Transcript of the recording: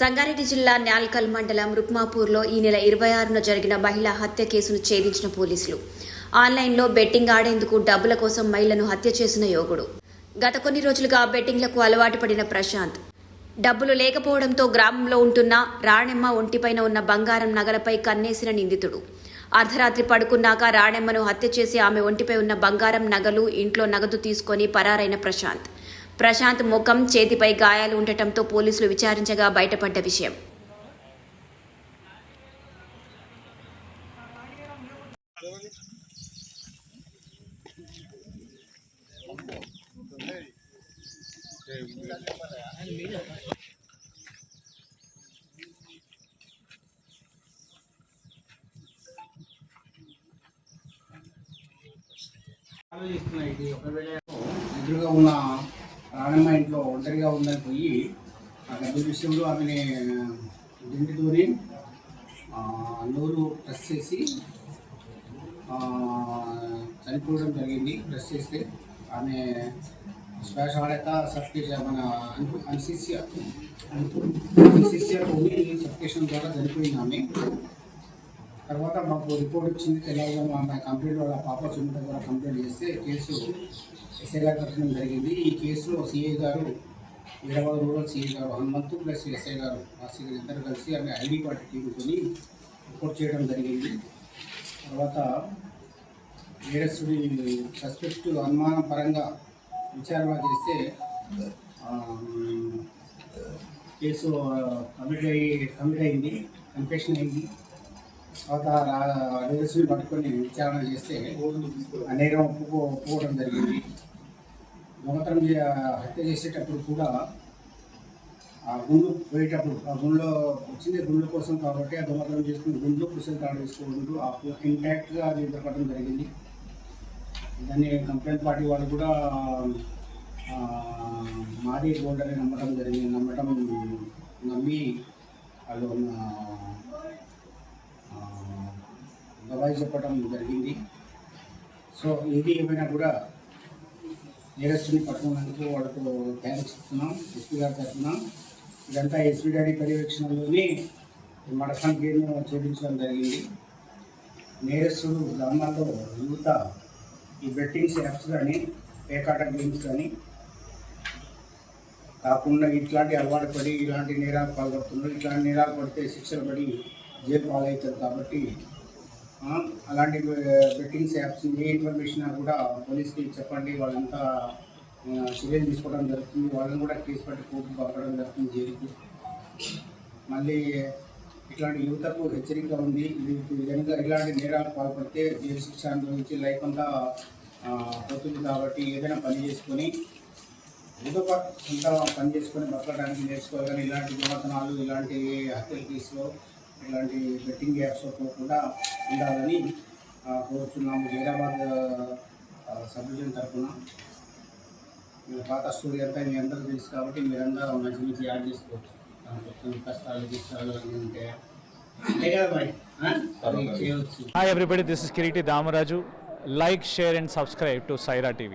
సంగారెడ్డి జిల్లా న్యాల్కల్ మండలం రుక్మాపూర్లో ఈ నెల ఇరవై ఆరున జరిగిన మహిళా హత్య కేసును ఛేదించిన పోలీసులు. ఆన్లైన్లో బెట్టింగ్ ఆడేందుకు డబ్బుల కోసం మహిళను హత్య చేసిన యోగుడు. గత కొన్ని రోజులుగా బెట్టింగ్లకు అలవాటు పడిన ప్రశాంత్. డబ్బులు లేకపోవడంతో గ్రామంలో ఉంటున్న రాణెమ్మ ఒంటిపైన ఉన్న బంగారం నగలపై కన్నేసిన నిందితుడు. అర్ధరాత్రి పడుకున్నాక రాణెమ్మను హత్య చేసి ఆమె ఒంటిపై ఉన్న బంగారం నగలు ఇంట్లో నగదు తీసుకొని పరారైన ప్రశాంత్. ప్రశాంత్ ముఖం చేతిపై గాయాలు ఉండటంతో పోలీసులు విచారించగా బయటపడ్డ విషయం. ఒకవేళ ఎదురుగా ఉన్న రాణమ్మ ఇంట్లో ఒంటరిగా ఉందని పోయి ఆ డబ్బు విషయంలో ఆమెని దిండి దూరి నోరు ప్రెస్ చేసి చనిపోవడం జరిగింది ప్రెస్ చేస్తే ఆమె శ్వాస ఆడక సఫికేషన్ మన అన్సిసిఆర్ అన్సిసియాతో సఫికేషన్ ద్వారా చనిపోయింది ఆమె తర్వాత మాకు రిపోర్ట్ వచ్చింది తెలంగాణ మా కంప్లైంట్ వాళ్ళ పాప చిన్న ద్వారా కంప్లైంట్ చేస్తే కేసు ఎస్ఐ గారు కట్టడం జరిగింది. ఈ కేసులో సిఐ గారు హైదరాబాద్ రూరల్ సిఐ గారు హనుమంతు ప్లస్ ఎస్ఐ గారు ఆర్సీ గారు ఇద్దరు కలిసి ఆమె ఐడి కార్డు తీసుకొని రిపోర్ట్ చేయడం జరిగింది. తర్వాత నేరస్తుడి సస్పెక్ట్ అనుమానం పరంగా విచారణ చేస్తే కేసు కమిట్ అయ్యి కమిట్ అయింది కన్ఫెషన్ అయింది. తర్వాత పట్టుకొని విచారణ చేస్తే అనేకం నేరం ఒప్పుకో ఒప్పుకోవడం జరిగింది. దొంగతనం హత్య చేసేటప్పుడు కూడా ఆ గుండు పోయేటప్పుడు ఆ గుండెలో వచ్చింది గుండె కోసం కాబట్టి ఆ దొంగతనం చేసుకుని గుండు కుసలు తాడు వేసుకుంటూ ఆ ఇంటాక్ట్గా అది దొరకడం జరిగింది. దాన్ని కంప్లైంట్ పార్టీ వాళ్ళు కూడా మాది గోల్డ్ అని నమ్మటం జరిగింది. నమ్మటం నమ్మి వాళ్ళు దవాయి చెప్పడం జరిగింది. సో ఏది ఏమైనా కూడా నేరస్తుని పట్టుకున్నందుకు వాళ్ళకు థ్యాంక్స్ ఇస్తున్నాం. ఎస్పీ గారి తరఫున ఇదంతా ఎస్పీ డాడీ పర్యవేక్షణలోనే ఈ సంఖ్యను చేపించడం జరిగింది. నేరస్తుడు గ్రామాల్లో యువత ఈ బెట్టింగ్స్ యాప్స్ కానీ పేకాట గేమ్స్ కానీ కాకుండా ఇట్లాంటి అలవాటు పడి ఇలాంటి నేరాలు పాల్గొడుతున్నారు ఇట్లాంటి నేరాలు పడితే శిక్షలు పడి జైలు పాలవుతారు కాబట్టి అలాంటి బెట్టింగ్స్ యాప్స్ ఏ ఇన్ఫర్మేషన్ కూడా పోలీస్కి చెప్పండి వాళ్ళంతా చర్యలు తీసుకోవడం జరుగుతుంది వాళ్ళని కూడా కేసు పట్టి కోర్టుకు పంపడం జరుగుతుంది జైలుకు. మళ్ళీ ఇట్లాంటి యువతకు హెచ్చరిక ఉంది ఇది ఇలాంటి నేరాలు పాల్పడితే జైలు శిక్ష అనుభవించి లైఫ్ అంతా ఆ, పోతుంది కాబట్టి ఏదైనా పని చేసుకొని ఏదో ఒక పని చేసుకొని బతకడానికి నేర్చుకోవాలి. కానీ ఇలాంటి దొంగతనాలు ఇలాంటి హత్యల కేసులో ఇలాంటి బెట్టింగ్ యాప్స్ పోకుండా ఉండాలని ఆ, కోరుచున్నాము హైదరాబాద్ సబ్ డివిజన్ తరఫున మీ పాత స్టోరీ అంతా మీ అందరికీ తెలుసు కాబట్టి మీరందరూ మంచి మంచి యాడ్ చేసుకోవచ్చు కష్టాలు గిష్టాలు అన్నీ ఉంటాయి అంతే కదా మరి ఆ? అది చేయవచ్చు Hi everybody, this is Kiriti Damaraju. Like, share and subscribe to Saira TV.